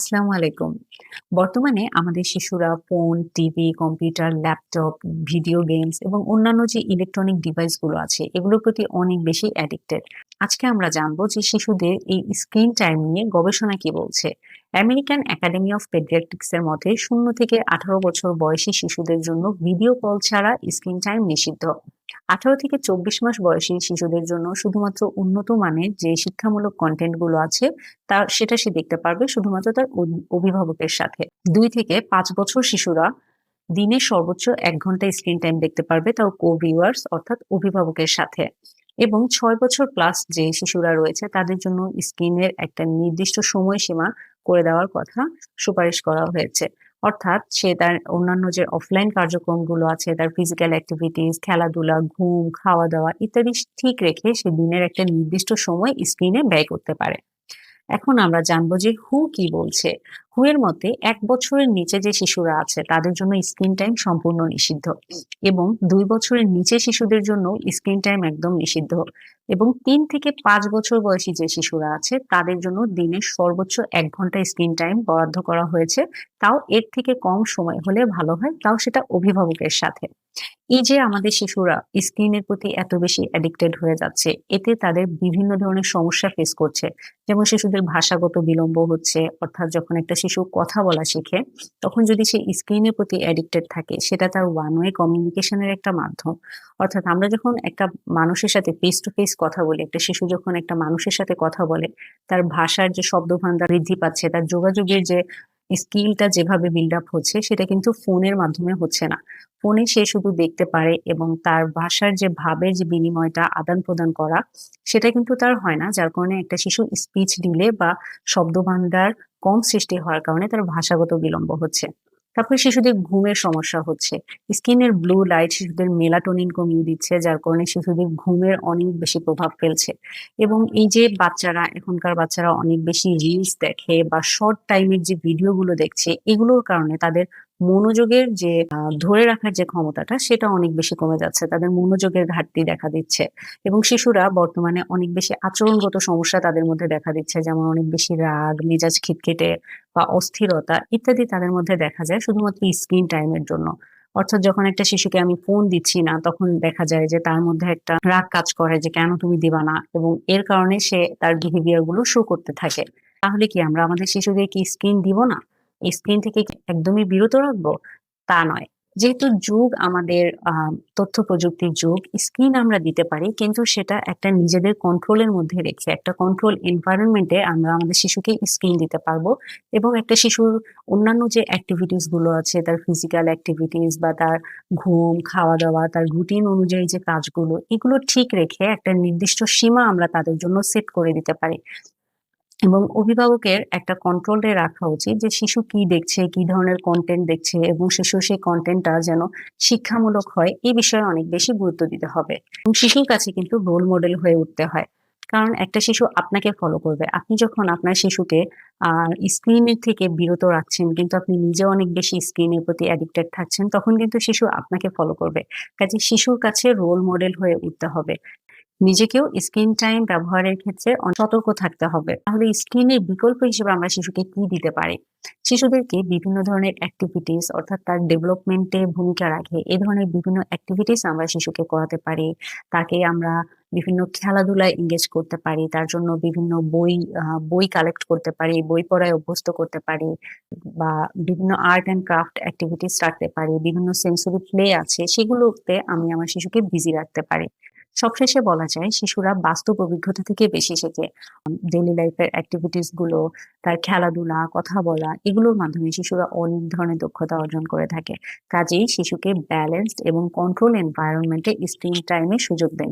আসসালামু আলাইকুম। বর্তমানে আমাদের শিশুরা phone, TV, computer, laptop, video games এবং অন্যান্য যে ইলেকট্রনিক ডিভাইসগুলো আছে, এগুলোর প্রতি অনেক বেশি অ্যাডিক্টেড আজকে আমরা জানব যে শিশুদের এই স্ক্রিন টাইম নিয়ে গবেষণা কি বলছে। আমেরিকান একাডেমি অফ পেডিয়াট্রিক্স এর মতে শূন্য থেকে আঠারো বছর বয়সী শিশুদের জন্য ভিডিও কল ছাড়া স্ক্রিন টাইম নিষিদ্ধ। আঠারো থেকে চব্বিশ মাস বয়সী শিশুদের জন্য শুধুমাত্র উন্নত মানের যে শিক্ষামূলক কন্টেন্টগুলো আছে, তার সেটা সে দেখতে পারবে শুধুমাত্র তার অভিভাবকের সাথে। দুই থেকে পাঁচ বছর শিশুরা দিনে সর্বোচ্চ এক ঘণ্টা স্ক্রিন টাইম দেখতে পারবে তাও কো ভিউয়ার্স অর্থাৎ অভিভাবকের সাথে। এবং ছয় বছর প্লাস যে শিশুরা রয়েছে, তাদের জন্য স্ক্রিনের একটা নির্দিষ্ট সময়সীমা করে দেওয়ার কথা সুপারিশ করা হয়েছে। অর্থাৎ সে তার অন্যান্য যে অফলাইন কার্যক্রমগুলো আছে, তার ফিজিক্যাল অ্যাক্টিভিটিস খেলাধুলা, ঘুম খাওয়া দাওয়া ইত্যাদি ঠিক রেখে সে দিনের একটা নির্দিষ্ট সময় স্ক্রিনে ব্যয় করতে পারে। এখন আমরা জানব যে হু কি বলছে। হু এর মতে এক বছরের নিচে যে শিশুরা আছে, তাদের জন্য স্ক্রিন টাইম সম্পূর্ণ নিষিদ্ধ এবং দুই বছরের নিচে শিশুদের জন্য স্ক্রিন টাইম একদম নিষিদ্ধ এবং তিন থেকে পাঁচ বছর বয়সী যে শিশুরা আছে, তাদের জন্য দিনে সর্বোচ্চ এক ঘণ্টা স্ক্রিন টাইম বরাদ্দ করা হয়েছে। তাও এর থেকে কম সময় হলে ভালো হয়, তাও সেটা অভিভাবকের সাথে। এই যে আমাদের শিশুরা স্ক্রিনের প্রতি এত বেশি অ্যাডিক্টেড হয়ে যাচ্ছে, এতে তাদের বিভিন্ন ধরনের সমস্যা ফেস করছে। যেমন শিশুদের ভাষাগত বিলম্ব হচ্ছে, অর্থাৎ যখন একটা শিশু কথা বলা শিখে, তখন যদি সে স্ক্রিনের প্রতি অ্যাডিক্টেড থাকে, সেটা তার ওয়ান ওয়ে কমিউনিকেশনের একটা মাধ্যম। অর্থাৎ আমরা যখন একটা মানুষের সাথে ফেস টু ফেস কথা বলি, একটা শিশু যখন একটা মানুষের সাথে কথা বলে, তার ভাষার যে শব্দ শব্দভাণ্ডার বৃদ্ধি পাচ্ছে, তার যোগাযোগের যে স্কিলটা যেভাবে বিল্ড আপ হচ্ছে, সেটা কিন্তু ফোনের মাধ্যমে হচ্ছে না। ফোনে সে শুধু দেখতে পারে এবং তার ভাষার যে ভাবের যে বিনিময়টা আদান প্রদান করা, সেটা কিন্তু তার হয় না। যার কারণে একটা শিশু স্পিচ ডিলে বা শব্দভাণ্ডার কম সৃষ্টি হওয়ার কারণে তার ভাষাগত বিলম্ব হচ্ছে। তারপরে শিশুদের ঘুমের সমস্যা হচ্ছে। স্কিনের ব্লু লাইট শিশুদের মেলাটোনিন কমিয়ে দিচ্ছে, যার কারণে শিশুদের ঘুমের অনেক বেশি প্রভাব ফেলছে। এবং এই যে বাচ্চারা, এখনকার বাচ্চারা অনেক বেশি রিলস দেখে বা শর্ট টাইমের যে ভিডিওগুলো দেখছে, এগুলোর কারণে তাদের মনোযোগের যে ধরে রাখার যে ক্ষমতাটা, সেটা অনেক বেশি কমে যাচ্ছে, তাদের মনোযোগের ঘাটতি দেখা দিচ্ছে। এবং শিশুরা বর্তমানে অনেক বেশি আচরণগত সমস্যা তাদের মধ্যে দেখা দিচ্ছে, যেমন অনেক বেশি রাগ, মেজাজ খিটখিটে বা অস্থিরতা ইত্যাদি তাদের মধ্যে দেখা যায়, শুধুমাত্র স্ক্রিন টাইমের জন্য। অর্থাৎ যখন একটা শিশুকে আমি ফোন দিচ্ছি না, তখন দেখা যায় যে তার মধ্যে একটা রাগ কাজ করে যে, কেন তুমি দিবা না? এবং এর কারণে সে তার বিহেভিয়ারগুলো শো করতে থাকে। তাহলে কি আমরা আমাদের শিশুদের কি স্ক্রিন দিব না? স্ক্রিন থেকে একদমই বিরত রাখব? তা নয়। যেহেতু যুগ আমাদের তথ্য প্রযুক্তির যুগ স্ক্রিন আমরা দিতে পারি, কিন্তু সেটা একটা নিজেদের কন্ট্রোলের মধ্যে রেখে, একটা কন্ট্রোল এনভায়রনমেন্টে আমরা আমাদের শিশুকে স্ক্রিন দিতে পারব। এবং একটা শিশুর অন্যান্য যে অ্যাক্টিভিটিসগুলো আছে, তার ফিজিক্যাল অ্যাক্টিভিটিস বা তার ঘুম খাওয়া দাওয়া তার রুটিন অনুযায়ী যে কাজগুলো, এগুলো ঠিক রেখে একটা নির্দিষ্ট সীমা আমরা তাদের জন্য সেট করে দিতে পারি। এবং অভিভাবকের একটা কন্ট্রোলে রাখা উচিত যে শিশু কি দেখছে, কি ধরনের কন্টেন্ট দেখছে এবং শিশু সেই কন্টেন্টটা যেন শিক্ষামূলক হয়, এই বিষয়ে অনেক বেশি গুরুত্ব দিতে হবে। এবং শিশুর কাছে কিন্তু রোল মডেল হয়ে উঠতে হয়। কারণ একটা শিশু আপনাকে ফলো করবে। আপনি যখন আপনার শিশুকে স্ক্রিনের থেকে বিরত রাখছেন, কিন্তু আপনি নিজে অনেক বেশি স্ক্রিনের প্রতি অ্যাডিক্টেড থাকছেন, তখন কিন্তু শিশু আপনাকে ফলো করবে। কাজে শিশুর কাছে রোল মডেল হয়ে উঠতে হবে। নিজেকেও স্ক্রিন টাইম ব্যবহারের ক্ষেত্রে সতর্ক থাকতে হবে। তাহলে স্ক্রিনের বিকল্প হিসেবে আমরা শিশুকে কি দিতে পারি? শিশুদেরকে বিভিন্ন ধরনের অ্যাক্টিভিটিস অর্থাৎ তার ডেভেলপমেন্টে ভূমিকা রাখে, এ ধরনের বিভিন্ন অ্যাক্টিভিটিস আমরা শিশুকে করাতে পারি। তাকে আমরা বিভিন্ন খেলাধুলায় এঙ্গেজ করতে পারি, তার জন্য বিভিন্ন বই বই কালেক্ট করতে পারি, বই পড়ায় অভ্যস্ত করতে পারি বা বিভিন্ন আর্ট অ্যান্ড ক্রাফট অ্যাক্টিভিটিস রাখতে পারি, বিভিন্ন সেন্সরি প্লে আছে, সেগুলোতে আমি আমার শিশুকে বিজি রাখতে পারি। সবশেষে বলা যায় শিশুরা বাস্তব অভিজ্ঞতা থেকে বেশি শেখে। ডেইলি লাইফের অ্যাক্টিভিটিসগুলো, তার খেলাধুলা, কথা বলা, এগুলোর মাধ্যমে শিশুরা অনেক ধরনের দক্ষতা অর্জন করে থাকে। কাজেই শিশুকে ব্যালেন্সড এবং কন্ট্রোল এনভায়রনমেন্টে স্ক্রিন টাইমে সুযোগ দেন